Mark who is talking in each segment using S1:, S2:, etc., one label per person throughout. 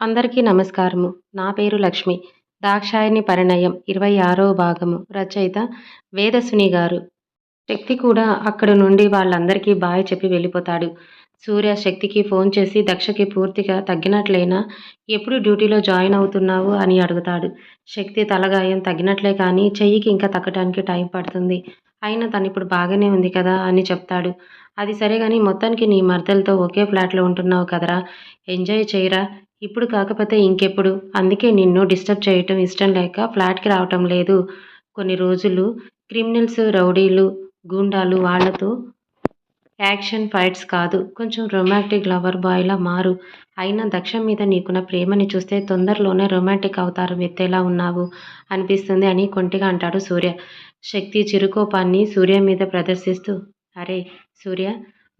S1: అందరికీ నమస్కారము. నా పేరు లక్ష్మి. దాక్షాయని పరిణయం ఇరవై ఆరో భాగము. రచయిత వేదసుని గారు. శక్తి కూడా అక్కడ నుండి వాళ్ళందరికీ బాయ్ చెప్పి వెళ్ళిపోతాడు. సూర్య శక్తికి ఫోన్ చేసి దక్షకి పూర్తిగా తగ్గినట్లయినా ఎప్పుడు డ్యూటీలో జాయిన్ అవుతున్నావు అని అడుగుతాడు. శక్తి తలగాయం తగ్గినట్లే కానీ చెయ్యికి ఇంకా తగ్గడానికి టైం పడుతుంది. అయినా తను ఇప్పుడు బాగానే ఉంది కదా అని చెప్తాడు. అది సరే కానీ మొత్తానికి నీ మర్దలతో ఒకే ఫ్లాట్లో ఉంటున్నావు కదరా. ఎంజాయ్ చేయరా. ఇప్పుడు కాకపోతే ఇంకెప్పుడు? అందుకే నిన్ను డిస్టర్బ్ చేయటం ఇష్టం లేక ఫ్లాట్కి రావటం లేదు. కొన్ని రోజులు క్రిమినల్స్ రౌడీలు గూండాలు వాళ్ళతో యాక్షన్ ఫైట్స్ కాదు. కొంచెం రొమాంటిక్ లవర్ బాయ్లా మారు. అయినా దక్ష మీద నీకున్న ప్రేమని చూస్తే తొందరలోనే రొమాంటిక్ అవతారం ఎత్తేలా ఉన్నావు అనిపిస్తుంది అని కొంటిగా అంటాడు సూర్య. శక్తి చిరుకోపాన్ని సూర్య మీద ప్రదర్శిస్తూ అరే సూర్య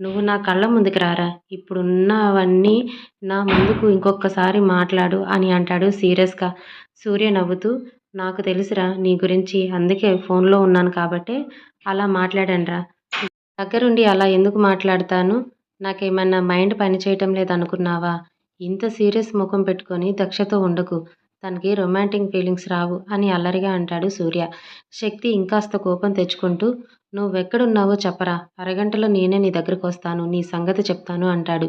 S1: నువ్వు నా కళ్ళ ముందుకు రారా? ఇప్పుడున్నవన్నీ నా ముందుకు ఇంకొకసారి మాట్లాడు అని అంటాడు సీరియస్గా. సూర్య నవ్వుతూ నాకు తెలుసురా నీ గురించి అందుకే ఫోన్లో ఉన్నాను కాబట్టే అలా మాట్లాడండిరా దగ్గరుండి అలా ఎందుకు మాట్లాడతాను? నాకేమన్నా మైండ్ పనిచేయటం లేదనుకున్నావా? ఇంత సీరియస్ ముఖం పెట్టుకొని దక్షతో ఉండకు. తనకి రొమాంటిక్ ఫీలింగ్స్ రావు అని అల్లరిగా అంటాడు సూర్య. శక్తి ఇంకాస్త కోపం తెచ్చుకుంటూ నువ్వెక్కడున్నావో చెప్పరా. అరగంటలో నేనే నీ దగ్గరకు వస్తాను నీ సంగతి చెప్తాను అంటాడు.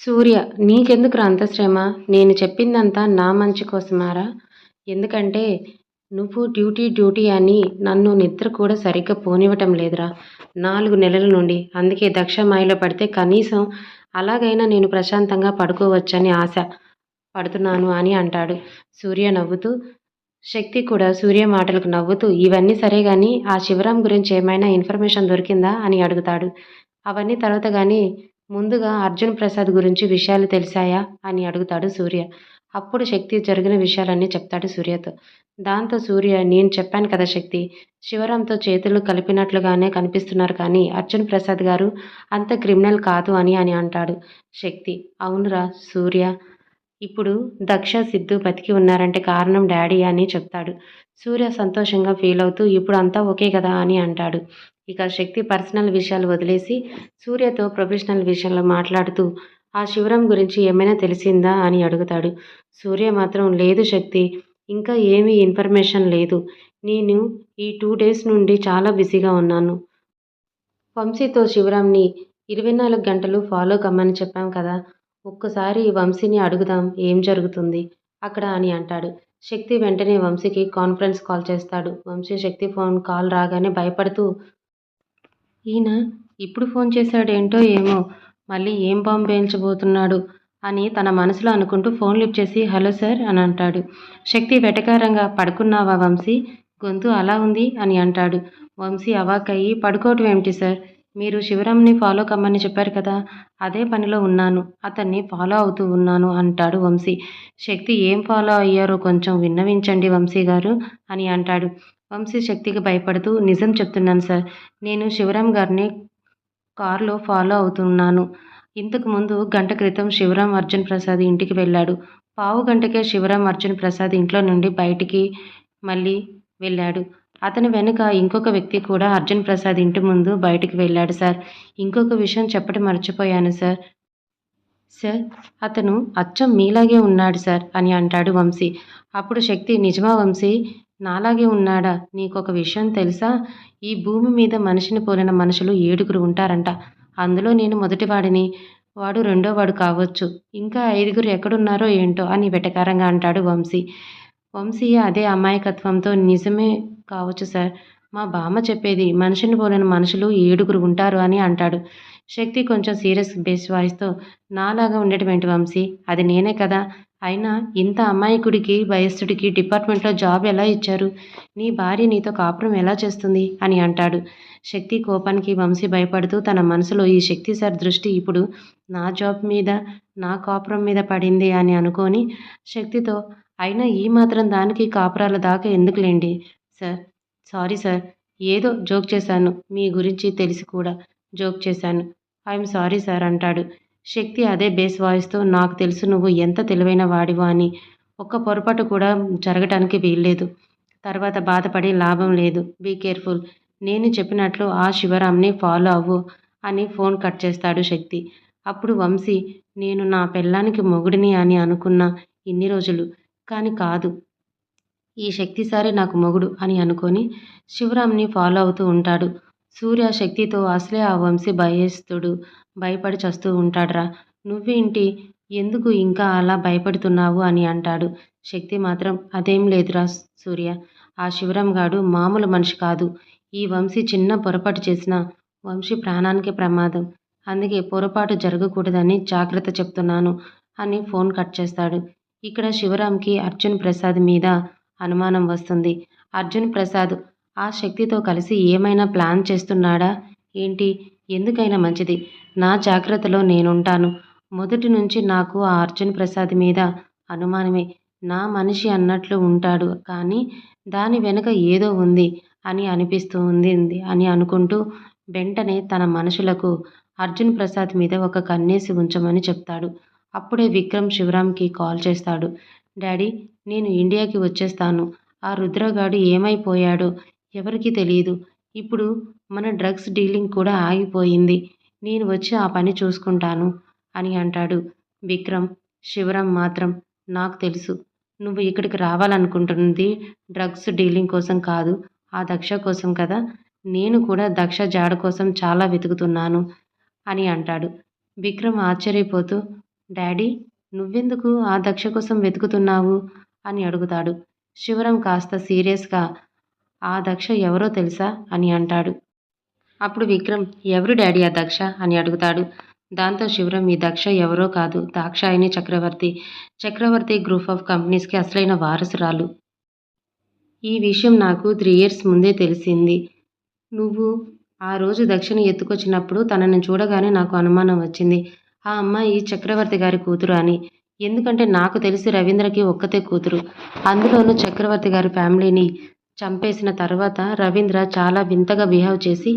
S1: సూర్య నీకెందుకురా అంత శ్రమ? నేను చెప్పిందంతా నా మంచి కోసమారా? ఎందుకంటే నువ్వు డ్యూటీ డ్యూటీ అని నన్ను నిద్ర కూడా సరిగ్గా పోనివ్వటం లేదురా. నాలుగు నెలల నుండి. అందుకే దక్ష మాయలో పడితే కనీసం అలాగైనా నేను ప్రశాంతంగా పడుకోవచ్చని ఆశ పడుతున్నాను అని అంటాడు. సూర్య నవ్వుతూ శక్తి కూడా సూర్య మాటలకు నవ్వుతూ ఇవన్నీ సరే కానీ ఆ శివరాం గురించి ఏమైనా ఇన్ఫర్మేషన్ దొరికిందా? అని అడుగుతాడు. అవన్నీ తర్వాత కానీ ముందుగా అర్జున్ ప్రసాద్ గురించి విషయాలు తెలిసాయా? అని అడుగుతాడు సూర్య. అప్పుడు శక్తి జరిగిన విషయాలన్నీ చెప్తాడు సూర్యతో. దాంతో సూర్య నేను చెప్పాను కదా శక్తి శివరాంతో చేతులు కలిపినట్లుగానే కనిపిస్తున్నారు కానీ అర్జున్ ప్రసాద్ గారు అంత క్రిమినల్ కాదు అని అని అంటాడు శక్తి. అవునురా సూర్య ఇప్పుడు దక్ష సిద్ధు బతికి ఉన్నారంటే కారణం డాడీ అని చెప్తాడు. సూర్య సంతోషంగా ఫీల్ అవుతూ ఇప్పుడు అంతా ఓకే కదా అని అంటాడు. ఇక శక్తి పర్సనల్ విషయాలు వదిలేసి సూర్యతో ప్రొఫెషనల్ విషయంలో మాట్లాడుతూ ఆ శివరం గురించి ఏమైనా తెలిసిందా అని అడుగుతాడు. సూర్య మాత్రం లేదు శక్తి ఇంకా ఏమీ ఇన్ఫర్మేషన్ లేదు. నేను ఈ టూ డేస్ నుండి చాలా బిజీగా ఉన్నాను. వంశీతో శివరాంని ఇరవై నాలుగు గంటలు ఫాలో కమ్మని చెప్పాం కదా ఒక్కసారి వంశీని అడుగుదాం ఏం జరుగుతుంది? అక్కడ అని అంటాడు. శక్తి వెంటనే వంశీకి కాన్ఫరెన్స్ కాల్ చేస్తాడు. వంశీ శక్తి ఫోన్ కాల్ రాగానే భయపడుతూ ఈయన ఇప్పుడు ఫోన్ చేశాడేంటో ఏమో మళ్ళీ ఏం బాంబు వేయించబోతున్నాడు అని తన మనసులో అనుకుంటూ ఫోన్ లిఫ్ట్ చేసి హలో సార్ అని అంటాడు. శక్తి వెటకారంగా పడుకున్నావా వంశీ? గొంతు అలా ఉంది అని అంటాడు. వంశీ అవాకయ్యి పడుకోవటం ఏమిటి సార్? మీరు శివరాంని ఫాలో కమ్మని చెప్పారు కదా అదే పనిలో ఉన్నాను అతన్ని ఫాలో అవుతూ ఉన్నాను అంటాడు వంశీ. శక్తి ఏం ఫాలో అయ్యారో కొంచెం విన్నవించండి వంశీ గారు అని అంటాడు. వంశీ శక్తికి భయపడుతూ నిజం చెప్తున్నాను సార్ నేను శివరాం గారిని కారులో ఫాలో అవుతున్నాను. ఇంతకు ముందు గంట క్రితం శివరాం అర్జున్ ప్రసాద్ ఇంటికి వెళ్ళాడు. పావు గంటకే శివరాం అర్జున్ ప్రసాద్ ఇంట్లో నుండి బయటికి మళ్ళీ వెళ్ళాడు. అతని వెనుక ఇంకొక వ్యక్తి కూడా అర్జున్ ప్రసాద్ ఇంటి ముందు బయటికి వెళ్ళాడు సార్. ఇంకొక విషయం చెప్పడం మర్చిపోయాను సార్. సార్ అతను అచ్చం మీలాగే ఉన్నాడు సార్ అని అంటాడు వంశీ. అప్పుడు శక్తి నిజమా వంశీ? నాలాగే ఉన్నాడా? నీకొక విషయం తెలుసా? ఈ భూమి మీద మనిషిని పోలిన మనుషులు ఏడుగురు ఉంటారంట. అందులో నేను మొదటివాడిని. వాడు రెండో వాడు కావచ్చు. ఇంకా ఐదుగురు ఎక్కడున్నారో ఏంటో అని వెటకారంగా అంటాడు వంశీ. వంశీ అదే అమాయకత్వంతో నిజమే కావచ్చు సార్. మా బామ్మ చెప్పేది మనిషిని పోలిన మనుషులు ఏడుగురు ఉంటారు అని అంటాడు. శక్తి కొంచెం సీరియస్ బేస్ వాయిస్తో నాలాగా ఉండేటువంటి వంశీ? అది నేనే కదా. అయినా ఇంత అమాయకుడికి వయస్సుడికి డిపార్ట్మెంట్లో జాబ్ ఎలా ఇచ్చారు? నీ భార్య నీతో కాపురం ఎలా చేస్తుంది? అని అంటాడు. శక్తి కోపానికి వంశీ భయపడుతూ తన మనసులో ఈ శక్తి సార్ దృష్టి ఇప్పుడు నా జాబ్ మీద నా కాపురం మీద పడింది అని అనుకొని శక్తితో అయినా ఈ మాత్రం దానికి కాపురాల దాకా ఎందుకులేండి? సార్. Sorry sir. ఏదో జోక్ చేశాను. మీ గురించి తెలిసి కూడా జోక్ చేశాను. ఐఎమ్ సారీ సార్ అంటాడు. శక్తి అదే బేస్ వాయిస్తో నాకు తెలుసు నువ్వు ఎంత తెలివైన వాడివో అని. ఒక్క పొరపాటు కూడా జరగటానికి వీల్లేదు. తర్వాత బాధపడి లాభం లేదు. Be careful. నేను చెప్పినట్లు ఆ శివరామ్ని ఫాలో అవ్వు అని ఫోన్ కట్ చేస్తాడు శక్తి. అప్పుడు వంశీ నేను నా పెళ్ళానికి మొగుడిని అని అనుకున్న ఇన్ని రోజులు. కానీ కాదు. ఈ శక్తిసారి నాకు మొగుడు అని అనుకొని శివరాంని ఫాలో అవుతూ ఉంటాడు. సూర్య శక్తితో అసలే ఆ వంశీ భయస్తుడు భయపడి చస్తూ ఉంటాడురా. నువ్వేంటి? ఎందుకు ఇంకా అలా భయపడుతున్నావు అని అంటాడు. శక్తి మాత్రం అదేం లేదురా సూర్య. ఆ శివరాం గాడు మామూలు మనిషి కాదు. ఈ వంశీ చిన్న పొరపాటు చేసిన వంశీ ప్రాణానికి ప్రమాదం. అందుకే పొరపాటు జరగకూడదని జాగ్రత్త చెప్తున్నాను అని ఫోన్ కట్ చేస్తాడు. ఇక్కడ శివరాంకి అర్జున్ ప్రసాద్ మీద అనుమానం వస్తుంది. అర్జున్ ప్రసాద్ ఆ శక్తితో కలిసి ఏమైనా ప్లాన్ చేస్తున్నాడా? ఏంటి? ఎందుకైనా మంచిది. నా జాగ్రత్తలో నేనుంటాను. మొదటి నుంచి నాకు ఆ అర్జున్ ప్రసాద్ మీద అనుమానమే. నా మనిషి అన్నట్లు ఉంటాడు కానీ దాని వెనుక ఏదో ఉంది అని అనిపిస్తూ ఉంది అని అనుకుంటూ వెంటనే తన మనుషులకు అర్జున్ ప్రసాద్ మీద ఒక కన్నేసి ఉంచమని చెప్తాడు. అప్పుడే విక్రమ్ శివరామ్కి కాల్ చేస్తాడు. డాడీ నేను ఇండియాకి వచ్చేస్తాను. ఆ రుద్రగాడు ఏమైపోయాడో ఎవరికీ తెలియదు ఇప్పుడు మన డ్రగ్స్ డీలింగ్ కూడా ఆగిపోయింది. నేను వచ్చి ఆ పని చూసుకుంటాను అని అంటాడు. విక్రమ్ శివరాం మాత్రం నాకు తెలుసు. నువ్వు ఇక్కడికి రావాలనుకుంటున్నది డ్రగ్స్ డీలింగ్ కోసం కాదు ఆ దక్ష కోసం కదా. నేను కూడా దక్ష జాడ కోసం చాలా వెతుకుతున్నాను అని అంటాడు. విక్రమ్ ఆశ్చర్యపోతూ డాడీ నువ్వెందుకు ఆ దక్ష కోసం వెతుకుతున్నావు? అని అడుగుతాడు. శివరం కాస్త సీరియస్గా ఆ దక్ష ఎవరో తెలుసా? అని అంటాడు. అప్పుడు విక్రమ్ ఎవరు డాడీ ఆ దక్ష? అని అడుగుతాడు. దాంతో శివరం ఈ దక్ష ఎవరో కాదు దాక్షాయిని చక్రవర్తి. చక్రవర్తి గ్రూప్ ఆఫ్ కంపెనీస్కి అసలైన వారసురాలు. ఈ విషయం నాకు త్రీ ఇయర్స్ ముందే తెలిసింది. నువ్వు ఆ రోజు దక్షిణ ఎత్తుకొచ్చినప్పుడు తనని చూడగానే నాకు అనుమానం వచ్చింది. ఆ అమ్మాయి చక్రవర్తి గారి కూతురు అని. ఎందుకంటే నాకు తెలిసి రవీంద్రకి ఒక్కతే కూతురు. అందులోనూ చక్రవర్తి గారి ఫ్యామిలీని చంపేసిన తర్వాత రవీంద్ర చాలా వింతగా బిహేవ్ చేసి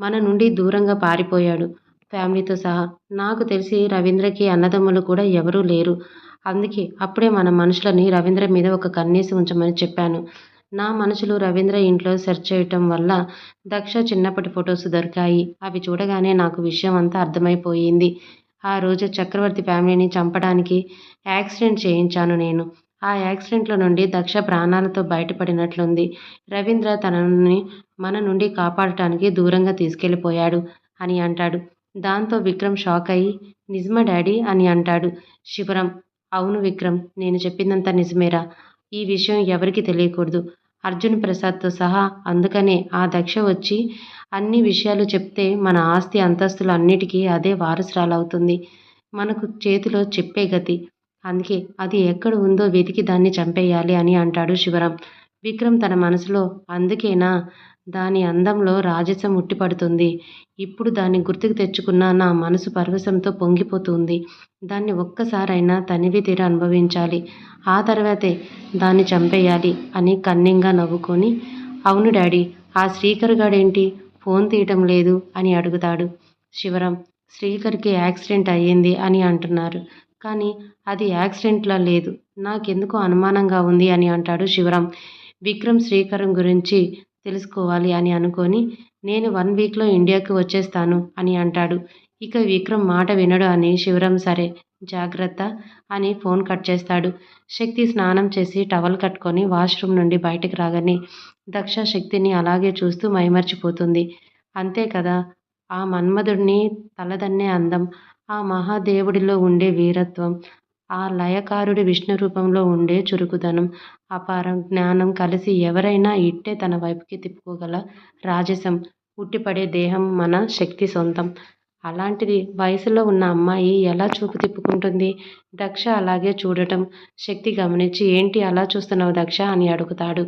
S1: మన నుండి దూరంగా పారిపోయాడు. ఫ్యామిలీతో సహా. నాకు తెలిసి రవీంద్రకి అన్నదమ్ములు కూడా ఎవరూ లేరు. అందుకే అప్పుడే మన మనుషులని రవీంద్ర మీద ఒక కన్నేసి ఉంచమని చెప్పాను. నా మనుషులు రవీంద్ర ఇంట్లో సెర్చ్ చేయటం వల్ల దక్ష చిన్నప్పటి ఫొటోస్ దొరికాయి. అవి చూడగానే నాకు విషయం అంతా అర్థమైపోయింది. ఆ రోజు చక్రవర్తి ఫ్యామిలీని చంపడానికి యాక్సిడెంట్ చేయించాను నేను. ఆ యాక్సిడెంట్లో నుండి దక్ష ప్రాణాలతో బయటపడినట్లుంది. రవీంద్ర తనని మన నుండి కాపాడటానికి దూరంగా తీసుకెళ్ళిపోయాడు అని అంటాడు. దాంతో విక్రమ్ షాక్ అయ్యి నిజమా డాడీ? అని అంటాడు. శివరం అవును విక్రమ్ నేను చెప్పిందంతా నిజమేరా. ఈ విషయం ఎవరికి తెలియకూడదు. అర్జున్ ప్రసాద్తో సహా అందుకనే ఆ దక్ష వచ్చి అన్ని విషయాలు చెప్తే మన ఆస్తి అంతస్తులు అన్నిటికీ అదే వారసురాలవుతుంది. మనకు చేతిలో చెప్పే గతి. అందుకే అది ఎక్కడ ఉందో వెతికి దాన్ని చంపేయాలి అని అంటాడు శివరాం. విక్రమ్ తన మనసులో అందుకేనా? దాని అందంలో రాజసం ఉట్టిపడుతుంది. ఇప్పుడు దాన్ని గుర్తుకు తెచ్చుకున్న నా మనసు పరవశంతో పొంగిపోతుంది. దాన్ని ఒక్కసారైనా తనివి తీర అనుభవించాలి. ఆ తర్వాతే దాన్ని చంపేయాలి అని కన్నింగా నవ్వుకొని అవును డాడీ ఆ శ్రీకర్ గాడేంటి ఫోన్ తీయటం లేదు అని అడుగుతాడు. శివరాం శ్రీకర్కి యాక్సిడెంట్ అయ్యింది అని అంటున్నారు. కానీ అది యాక్సిడెంట్లా లేదు. నాకెందుకు అనుమానంగా ఉంది అని అంటాడు శివరాం. విక్రమ్ శ్రీకరం గురించి తెలుసుకోవాలి అని అనుకొని నేను వన్ వీక్లో ఇండియాకి వచ్చేస్తాను అని అంటాడు. ఇక విక్రమ్ మాట వినడు అని శివరాం సరే. జాగ్రత్త అని ఫోన్ కట్ చేస్తాడు. శక్తి స్నానం చేసి టవల్ కట్టుకొని వాష్రూమ్ నుండి బయటకు రాగానే దక్ష శక్తిని అలాగే చూస్తూ మైమర్చిపోతుంది. అంతే కదా? ఆ మన్మధుడిని తలదన్నే అందం. ఆ మహాదేవుడిలో ఉండే వీరత్వం ఆ లయకారుడి విష్ణు రూపంలో ఉండే చురుకుదనం అపారం జ్ఞానం కలిసి ఎవరైనా ఇట్టే తన వైపుకి తిప్పుకోగల రాజసం ఉట్టిపడే దేహం మన శక్తి సొంతం. అలాంటిది వయసులో ఉన్న అమ్మాయి ఎలా చూపు తిప్పుకుంటుంది? దక్ష అలాగే చూడటం. శక్తి గమనించి ఏంటి అలా చూస్తున్నావు దక్ష? అని అడుగుతాడు.